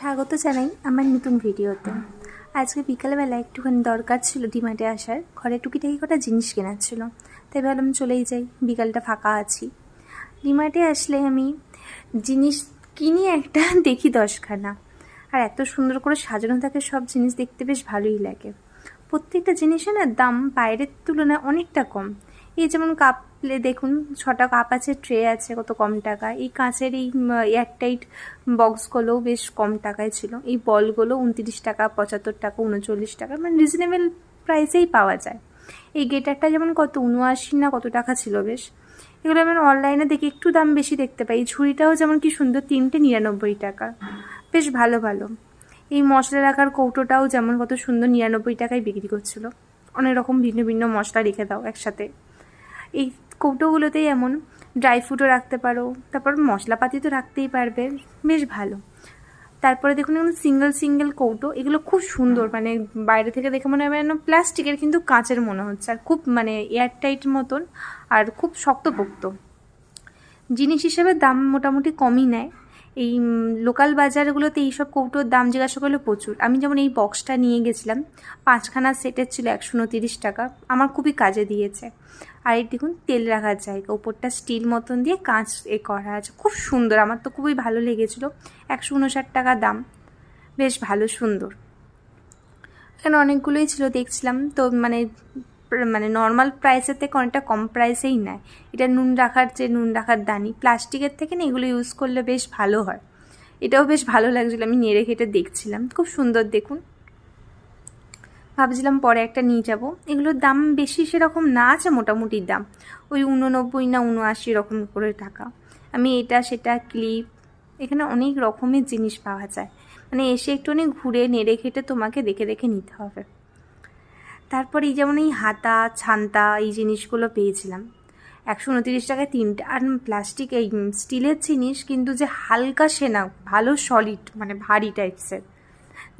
স্বাগত জানাই আমার নতুন ভিডিওতে। আজকে বিকালবেলা একটুখানি দরকার ছিল ডিমার্টে আসার। ঘরে টুকিটাকি কটা জিনিস কেনার ছিল। তাই ভাবলাম চলেই যাই, বিকালটা ফাঁকা আছি। ডিমার্টে আসলে আমি জিনিস কিনি একটা, দেখি দশখানা। আর এত সুন্দর করে সাজানো থাকে সব জিনিস দেখতে বেশ ভালোই লাগে। প্রত্যেকটা জিনিসের না দাম বাইরের তুলনায় অনেকটা কম। এই যেমন কাপ প্লে দেখুন, ছটা কাপ আছে, ট্রে আছে কত কম টাকা এই কাঁচের এই এয়ারটাইট বক্সগুলোও বেশ কম টাকায় ছিল। এই বলগুলো উনত্রিশ টাকা, পঁচাত্তর টাকা, উনচল্লিশ টাকা মানে রিজনেবল প্রাইসেই পাওয়া যায়। এই গেটারটা যেমন কত, উনআশি না কত টাকা ছিল বেশ। এগুলো আমি অনলাইনে দেখি একটু দাম বেশি দেখতে পাই। এই ঝুড়িটাও যেমন কি সুন্দর, তিনটে নিরানব্বই টাকা। বেশ ভালো ভালো। এই মশলা রাখার কৌটোটাও যেমন কত সুন্দর, নিরানব্বই টাকায় বিক্রি করছিল। অনেক রকম ভিন্ন ভিন্ন মশলা রেখে দাও একসাথে। এই কৌটোগুলোতেই এমন ড্রাই ফ্রুটও রাখতে পারো। তারপর মশলাপাতি তো রাখতেই পারবে। বেশ ভালো। তারপরে দেখুন এগুলো সিঙ্গেল সিঙ্গেল কৌটো এগুলো খুব সুন্দর। মানে বাইরে থেকে দেখে মনে হবে যেন প্লাস্টিকের কিন্তু কাঁচের মনে হচ্ছে। আর খুব মানে এয়ারটাইট মতন আর খুব শক্তপোক্ত। জিনিস হিসেবে দাম মোটামুটি কমই নেয়। এই লোকাল বাজারগুলোতে এইসব কৌটোর দাম জিজ্ঞাসা করলে প্রচুর। আমি যেমন এই বক্সটা নিয়ে গেছিলাম, পাঁচখানা সেটের ছিল একশো উনতিরিশ টাকা। আমার খুবই কাজে দিয়েছে। আর এই দেখুন, তেল রাখার জায়গা, ওপরটা স্টিল মতন দিয়ে কাঁচ এ করা আছে। খুব সুন্দর, আমার তো খুবই ভালো লেগেছিলো। একশো উনষাট টাকা দাম। বেশ ভালো সুন্দর। এখানে অনেকগুলোই ছিল, দেখছিলাম। তো মানে মানে নর্মাল প্রাইসের থেকে অনেকটা কম প্রাইসেই নেয়। এটা নুন রাখার যে নুন রাখার দানি প্লাস্টিকের থেকে না এগুলো ইউজ করলে বেশ ভালো হয়। এটাও বেশ ভালো লাগছিল, আমি নেড়ে ঘেটে দেখছিলাম। খুব সুন্দর দেখুন। ভাবছিলাম পরে একটা নিয়ে যাব। এগুলোর দাম বেশি সেরকম না আছে, মোটামুটি দাম। ওই উননব্বই না উনআশি রকম করে টাকা। আমি এটা, সেটা ক্লিপ এখানে অনেক রকমের জিনিস পাওয়া যায়। মানে এসে একটুখানি ঘুরে, নেড়ে ঘেটে তোমাকে দেখে দেখে নিতে হবে। তারপর এই যেমন এই হাতা, ছান্তা এই জিনিসগুলো পেয়েছিলাম। একশো উনতিরিশ টাকায় তিনটে, আর প্লাস্টিক এই স্টিলের জিনিস কিন্তু যে হালকা সেনা, ভালো সলিড মানে ভারী টাইপসের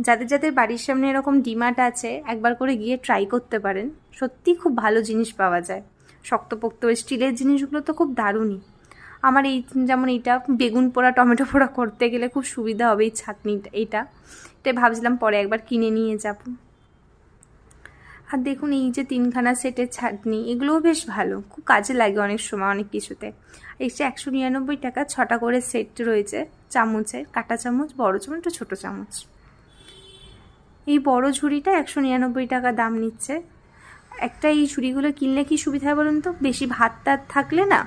যাদের যাদের বাড়ির সামনে এরকম ডিমার্ট আছে, একবার করে গিয়ে ট্রাই করতে পারেন। সত্যি খুব ভালো জিনিস পাওয়া যায়। শক্তপোক্ত স্টিলের জিনিসগুলো তো খুব দারুণই। আমার এই যেমন এইটা, বেগুন পোড়া, টমেটো পোড়া করতে গেলে খুব সুবিধা হবে এই ছাতনিটা এইটা এটাই ভাবছিলাম পরে একবার কিনে নিয়ে যাব। আর দেখুন, এই যে তিনখানা সেটের ছাটনি এগুলোও বেশ ভালো। খুব কাজে লাগে অনেক সময়, অনেক কিছুতে। এসে একশো নিরানব্বই টাকা ছটা করে সেট রয়েছে চামচের, কাটা চামচ, বড় চামচ একটা ছোটো চামচ। এই বড় ঝুড়িটা একশো নিরানব্বই টাকা দাম নিচ্ছে। একটা এই ঝুড়িগুলো কিনলে কি সুবিধা হয় বলুন তো? বেশি ভাত টাত থাকলে না